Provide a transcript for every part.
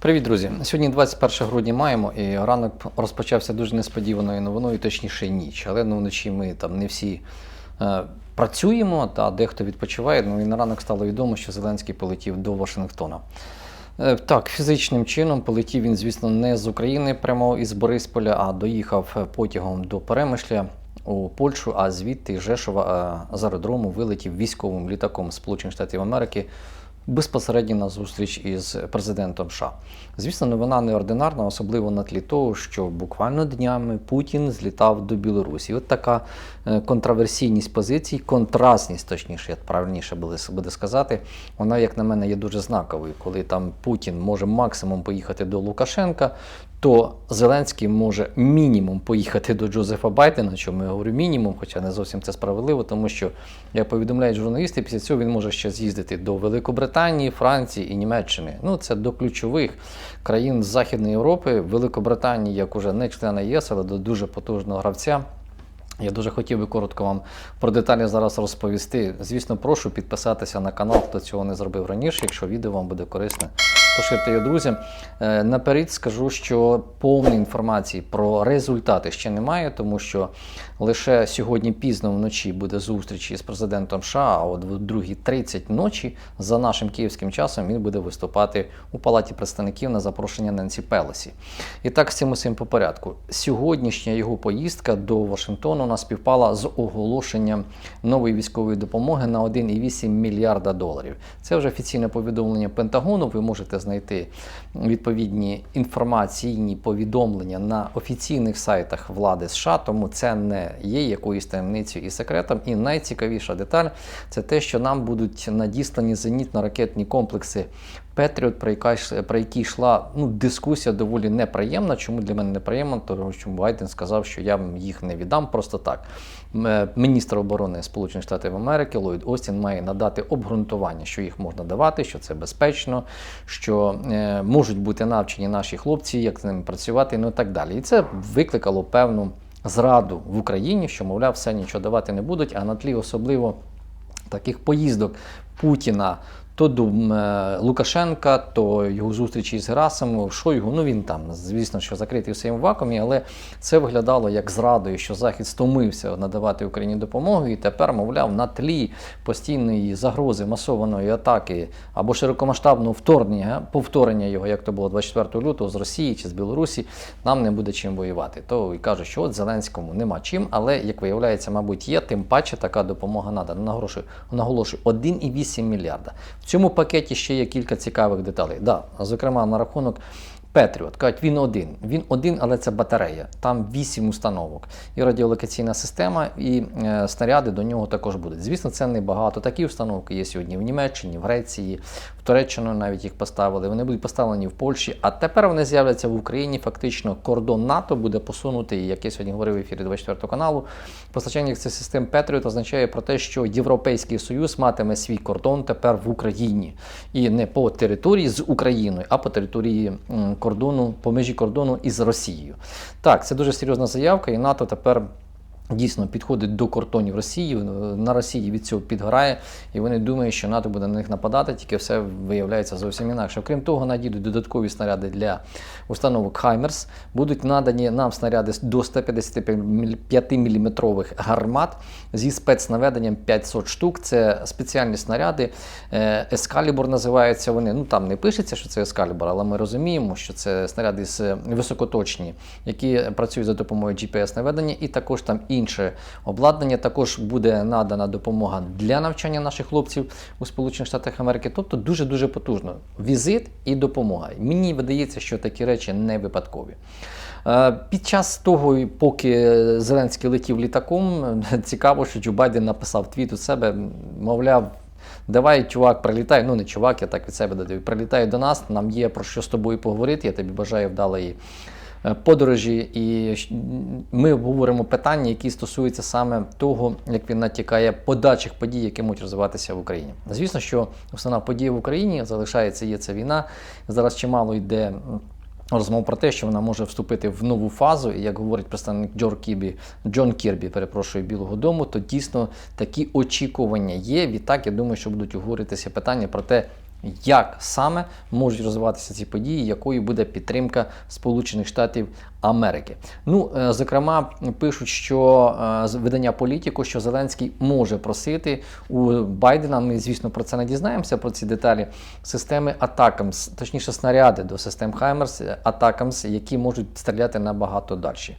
Привіт, друзі! Сьогодні 21 грудня маємо, і ранок розпочався дуже несподіваною новиною, точніше ніч. Але ну, вночі ми там не всі е, працюємо, та дехто відпочиває. Ну і на ранок стало відомо, що Зеленський полетів до Вашингтона. Е, Так, фізичним чином полетів він, звісно, не з України прямо із Борисполя, а доїхав е, потягом до Перемишля у Польщу, а звідти Жешова е, з аеродрому вилетів військовим літаком Сполучених Штатів Америки безпосередньо на зустріч із президентом США. Звісно, новина неординарна, особливо на тлі того, що буквально днями Путін злітав до Білорусі. От така е, контраверсійність позицій, контрастність, точніше, як правильніше буде, сказати, вона, як на мене, є дуже знаковою. Коли там Путін може максимум поїхати до Лукашенка, то Зеленський може мінімум поїхати до Джозефа Байдена, чому я говорю мінімум, хоча не зовсім це справедливо, тому що, як повідомляють журналісти, після цього він може ще з'їздити до Великобританії, Франції і Німеччини. Ну, це до ключових країн Західної Європи, Великобританії, як уже не члена ЄС, але до дуже потужного гравця. Я дуже хотів би коротко вам про деталі зараз розповісти. Звісно, прошу підписатися на канал, хто цього не зробив раніше, якщо відео вам буде корисне. Поширте його друзям. Е, Наперед скажу, що повної інформації про результати ще немає, тому що лише сьогодні пізно вночі буде зустріч із президентом США, а от в 2.30 ночі за нашим київським часом він буде виступати у Палаті представників на запрошення Ненсі Пелесі. І так з цим усім по порядку. Сьогоднішня його поїздка до Вашингтону вона співпала з оголошенням нової військової допомоги на 1,8 мільярда доларів. Це вже офіційне повідомлення Пентагону. Ви можете знайти відповідні інформаційні повідомлення на офіційних сайтах влади США, тому це не є якоюсь таємницею і секретом. І найцікавіша деталь це те, що нам будуть надіслані зенітно-ракетні комплекси Петріот, про, яка, про які йшла ну, дискусія доволі неприємна. Чому для мене неприємно? Тому що Байден сказав, що я їх не віддам просто так. Е, Міністр оборони Сполучених Штатів Америки Ллойд Остін має надати обґрунтування, що їх можна давати, що це безпечно, що е, можуть бути навчені наші хлопці, як з ними працювати, ну і так далі. І це викликало певну зраду в Україні, що, мовляв, все нічого давати не будуть, а на тлі особливо таких поїздок Путіна то до е, Лукашенка, то його зустрічі з Герасимом, Шойгу. Ну він там, звісно, що закритий в своєму вакуумі, але це виглядало як зрадою, що Захід стомився надавати Україні допомогу, і тепер, мовляв, на тлі постійної загрози масованої атаки або широкомасштабного вторгнення, повторення його, як то було 24 лютого з Росії чи з Білорусі, нам не буде чим воювати. То і кажуть, що от Зеленському нема чим, але як виявляється, мабуть, є, тим паче така допомога надана. Наголошую, наголошую 1,8 мільярда. Цьому пакеті ще є кілька цікавих деталей. Да, зокрема, на рахунок Петріот. Кажуть, він один. Він один, але це батарея. Там вісім установок. І радіолокаційна система, і е, снаряди до нього також будуть. Звісно, це небагато. Такі установки є сьогодні в Німеччині, в Греції, в Туреччину навіть їх поставили. Вони будуть поставлені в Польщі, а тепер вони з'являться в Україні. Фактично, кордон НАТО буде посунутий, як я сьогодні говорив в ефірі 24 каналу. Постачання цих систем Петріот означає про те, що Європейський Союз матиме свій кордон тепер в Україні. І не по території з Україною, а по території кордону, по межі кордону із Росією. Так, це дуже серйозна заявка, і НАТО тепер. Дійсно підходить до кордонів Росії, на Росії від цього підгорає, і вони думають, що НАТО буде на них нападати, тільки все виявляється зовсім інакше. Окрім того, надійдуть додаткові снаряди для установок Хаймерс. Будуть надані нам снаряди до 155 мм гармат зі спецнаведенням 500 штук. Це спеціальні снаряди. Е, Ескалібур називаються вони. Ну там не пишеться, що це Ескалібур, але ми розуміємо, що це снаряди з високоточні, які працюють за допомогою GPS-наведення, і також там інше обладнання. Також буде надана допомога для навчання наших хлопців у Сполучених Штатах Америки. Тобто дуже дуже потужно. Візит і допомога. Мені видається, що такі речі не випадкові. Е, Під час того, поки Зеленський летів літаком, цікаво, що Джо Байден написав твіт у себе, мовляв. Давай, чувак, прилітай. Ну, не чувак, я так від себе додаю. Прилітай до нас, нам є про що з тобою поговорити. Я тобі бажаю вдалої подорожі. І ми обговоримо питання, які стосуються саме того, як він натякає подальших подій, які можуть розвиватися в Україні. Звісно, що основна подія в Україні залишається є ця війна. Зараз чимало йде. Розмов про те, що вона може вступити в нову фазу, і як говорить представник Джор Кібі, Джон Кірбі, перепрошую Білого Дому, то дійсно такі очікування є. Відтак, я думаю, що будуть оговоритися питання про те, як саме можуть розвиватися ці події, якою буде підтримка Сполучених Штатів Америки. Ну, е, зокрема, пишуть, що е, з видання політику, що Зеленський може просити у Байдена. Ми, звісно, про це не дізнаємося, про ці деталі системи Атакамс, точніше, снаряди до систем Хаймерс Атакамс, які можуть стріляти набагато далі.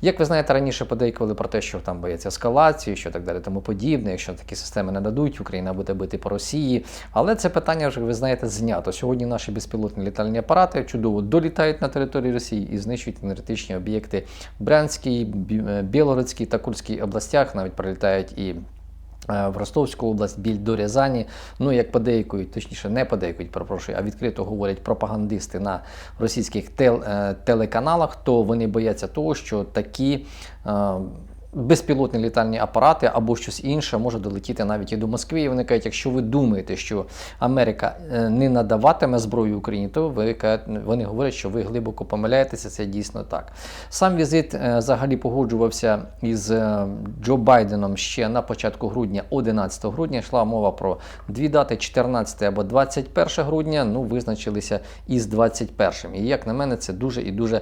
Як ви знаєте, раніше подейкували про те, що там бояться ескалації, що так далі, тому подібне. Якщо такі системи не дадуть, Україна буде бити по Росії. Але це питання вже ви знаєте знято. Сьогодні наші безпілотні літальні апарати чудово долітають на території Росії і знищують енергетичні об'єкти в Брянській, е, та Курській областях. Навіть прилітають і. е, В Ростовську область, біль до Рязані. Ну, як подейкують, точніше, не подейкують, перепрошую, а відкрито говорять пропагандисти на російських тел, е, телеканалах, то вони бояться того, що такі. е, Безпілотні літальні апарати або щось інше може долетіти навіть і до Москви. І вони кажуть, якщо ви думаєте, що Америка е, не надаватиме зброю Україні, то ви кажуть- вони говорять, що ви глибоко помиляєтеся. Це дійсно так. Сам візит е, взагалі погоджувався із е, Джо Байденом ще на початку грудня, 11 грудня. Йшла мова про дві дати: 14 або 21 грудня. Ну, визначилися із 21. І як на мене, це дуже і дуже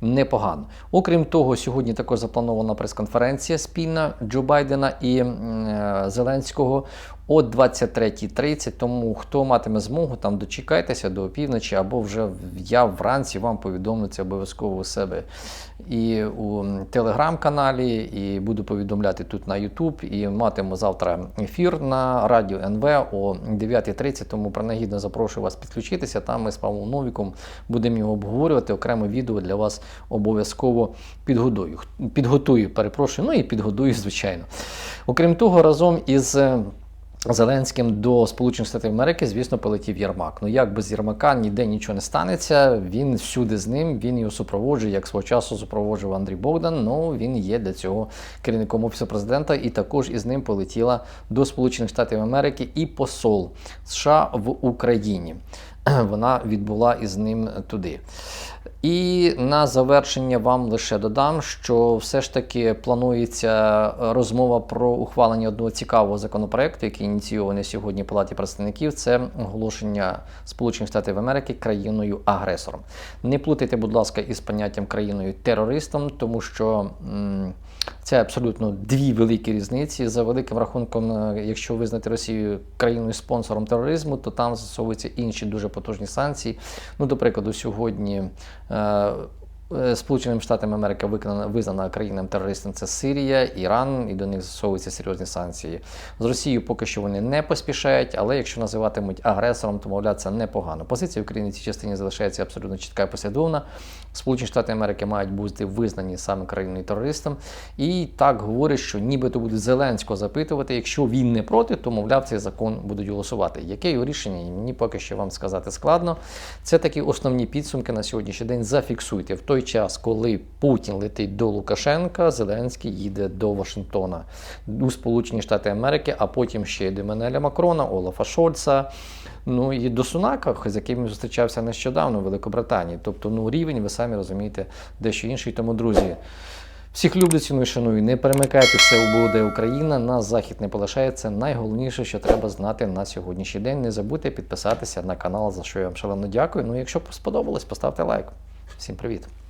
непогано. Окрім того, сьогодні також запланована прес-конференція спільна Джо Байдена і е, Зеленського о 23.30. Тому хто матиме змогу, там дочекайтеся до опівночі, або вже я вранці вам повідомлю це обов'язково у себе і у телеграм-каналі, і буду повідомляти тут на YouTube. І матиму завтра ефір на радіо НВ о 9.30. Тому принагідно запрошую вас підключитися. Там ми з Павлом Новіком будемо його обговорювати. Окреме відео для вас обов'язково підготую. Підготую, перепрошую, ну і підготую, звичайно. Окрім того, разом із. Зеленським до Сполучених Штатів Америки, звісно, полетів Єрмак. Ну як без Єрмака ніде нічого не станеться. Він всюди з ним, він його супроводжує, як свого часу супроводжував Андрій Богдан. Ну він є для цього керівником офісу президента, і також із ним полетіла до Сполучених Штатів Америки і посол США в Україні. Вона відбула із ним туди. І на завершення вам лише додам, що все ж таки планується розмова про ухвалення одного цікавого законопроекту, який ініційований сьогодні Палаті представників. Це оголошення Сполучених Штатів Америки країною агресором. Не плутайте, будь ласка, із поняттям країною терористом, тому що. м, це абсолютно дві великі різниці. За великим рахунком, е, якщо визнати Росію країною спонсором тероризму, то там застосовуються інші дуже потужні санкції. Ну, до прикладу, сьогодні. uh, е, Сполученим Штатами Америки виконана визнана країною терористом це Сирія, Іран, і до них застосовуються серйозні санкції. З Росією поки що вони не поспішають, але якщо називатимуть агресором, то мовляв, це непогано. Позиція України в цій частині залишається абсолютно чітка і послідовна. Сполучені Штати Америки мають бути визнані саме країною терористом. І так говорять, що нібито будуть Зеленського запитувати, якщо він не проти, то мовляв цей закон будуть голосувати. Яке його рішення? Мені поки що вам сказати складно. Це такі основні підсумки на сьогоднішній день. Зафіксуйте в той час, коли Путін летить до Лукашенка, Зеленський їде до Вашингтона у Сполучені Штати Америки, а потім ще й до Менеля Макрона, Олафа Шольца. Ну і до Сунака, з яким він зустрічався нещодавно в Великобританії. Тобто, ну рівень, ви самі розумієте, дещо інший. Тому, друзі, всіх люблю, ціную, шаную. Не перемикайте все буде Україна. Нас захід не полишає. Це найголовніше, що треба знати на сьогоднішній день. Не забудьте підписатися на канал, за що я вам шалено дякую. Ну, якщо сподобалось, поставте лайк. Всім привіт!